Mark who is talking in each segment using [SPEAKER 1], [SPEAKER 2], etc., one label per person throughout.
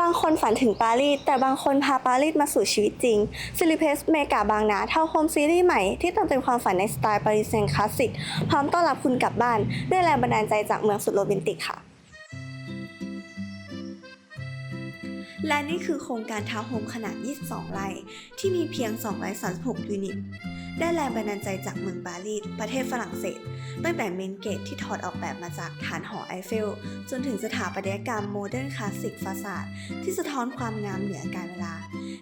[SPEAKER 1] บางคนฝันถึงปารีสแต่บางคนพาปารีสมาสู่ชีวิตจริงซิลิเพสเมกาบางนาเท่าโฮมซีรีส์ใหม่ที่เติมเต็มความฝันในสไตล์ปารีสเซนคลาสสิกพร้อมต้อนรับคุณกลับบ้านด้วยแรงบันดาลใจจากเมืองสุดโรแมนติกค่ะ และนี่คือโครงการทาวน์โฮมขนาด 22 ไร่ที่มีเพียง 236 ยูนิต ได้แรงบันดาลใจจากเมืองปารีสประเทศฝรั่งเศส ตั้งแต่เมนเกตที่ถอดออกแบบมาจากฐานหอไอเฟล จนถึงสถาปัตยกรรมโมเดิร์นคลาสสิกฟาซาดที่สะท้อนความงามเหนือการเวลา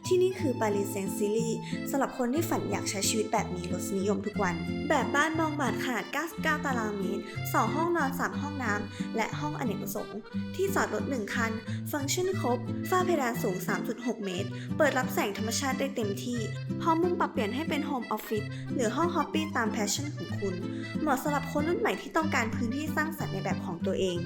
[SPEAKER 1] ที่นี่คือปารีสเซนซิลีสำหรับคนที่ฝันอยากใช้ชีวิตแบบมีรสนิยมทุกวัน แบบบ้านมองบาทขนาด 99 ตารางเมตร 2 ห้องนอน 3 ห้องน้ำและห้องอเนกประสงค์ ที่จอดรถ 1 คัน ฟังก์ชันครบ ฝ้าเพดานสูง 3.6 เมตร เปิดรับแสงธรรมชาติได้เต็มที่ พร้อมมุมปรับเปลี่ยนให้เป็นโฮมออฟฟิศหรือห้องฮอปปี้ตามแพชชั่นของคุณ เหมาะสำหรับคนรุ่นใหม่ที่ต้องการพื้นที่สร้างสรรค์ในแบบของตัวเอง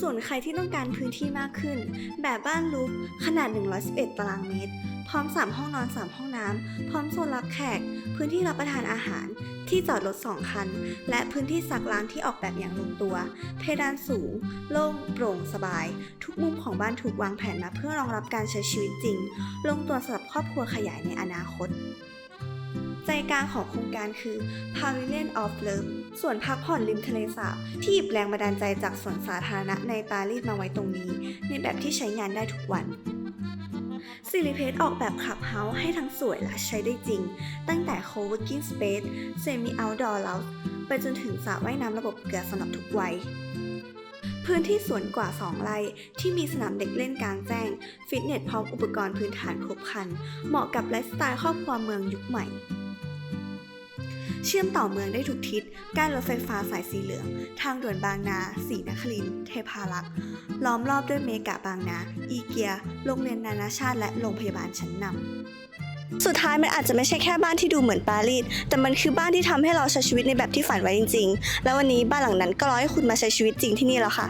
[SPEAKER 1] ส่วนใครที่ต้องการพื้นที่มากขึ้น แบบบ้านลุกขนาด 111 ตารางเมตร พร้อม 3 ห้องนอน 3 ห้องน้ำ พร้อมโซนรับแขก พื้นที่รับประทานอาหาร ที่จอดรถ 2 คัน และพื้นที่ซักล้างที่ออกแบบอย่างลงตัว เพดานสูง โล่ง โปร่ง สบาย ทุกมุมของบ้านถูกวางแผนมาเพื่อรองรับการใช้ชีวิตจริง ลงตัวสำหรับครอบครัวขยายในอนาคต ใจกลางของโครงการคือ Pavilion of Love ส่วนพักผ่อนริมทะเลสาบที่หยิบแรงบันดาลใจจากสวนสาธารณะในปารีสมาไว้ตรงนี้ ในแบบที่ใช้งานได้ทุกวันซิลิเพสออกแบบขับเฮาส์ให้ทั้งสวยและใช้ได้จริง ตั้งแต่ co-working space semi outdoor lounge ไปจนถึงสระว่ายน้ำระบบเกลือสำหรับทุกวัยพื้นที่สวนกว่า 2 ไร่ที่มีสนามเด็กเล่นกลางแจ้ง ฟิตเนสพร้อมอุปกรณ์พื้นฐานครบครัน เหมาะกับไลฟ์สไตล์ครอบครัวเมืองยุคใหม่ เชื่อมต่อเมืองได้ทุกทิศ การรถไฟฟ้าสายสีเหลือง ทางด่วนบางนา สีนคริน เทพารักษ์ ล้อมรอบด้วยเมกะบางนา อีเกีย โรงเรียนนานาชาติและโรงพยาบาลชั้นนำ สุดท้ายมันอาจจะไม่ใช่แค่บ้านที่ดูเหมือนปารีส แต่มันคือบ้านที่ทำให้เราใช้ชีวิตในแบบที่ฝันไว้จริง ๆ แล้ววันนี้บ้านหลังนั้นก็รอให้คุณมาใช้ชีวิตจริงที่นี่แล้วค่ะ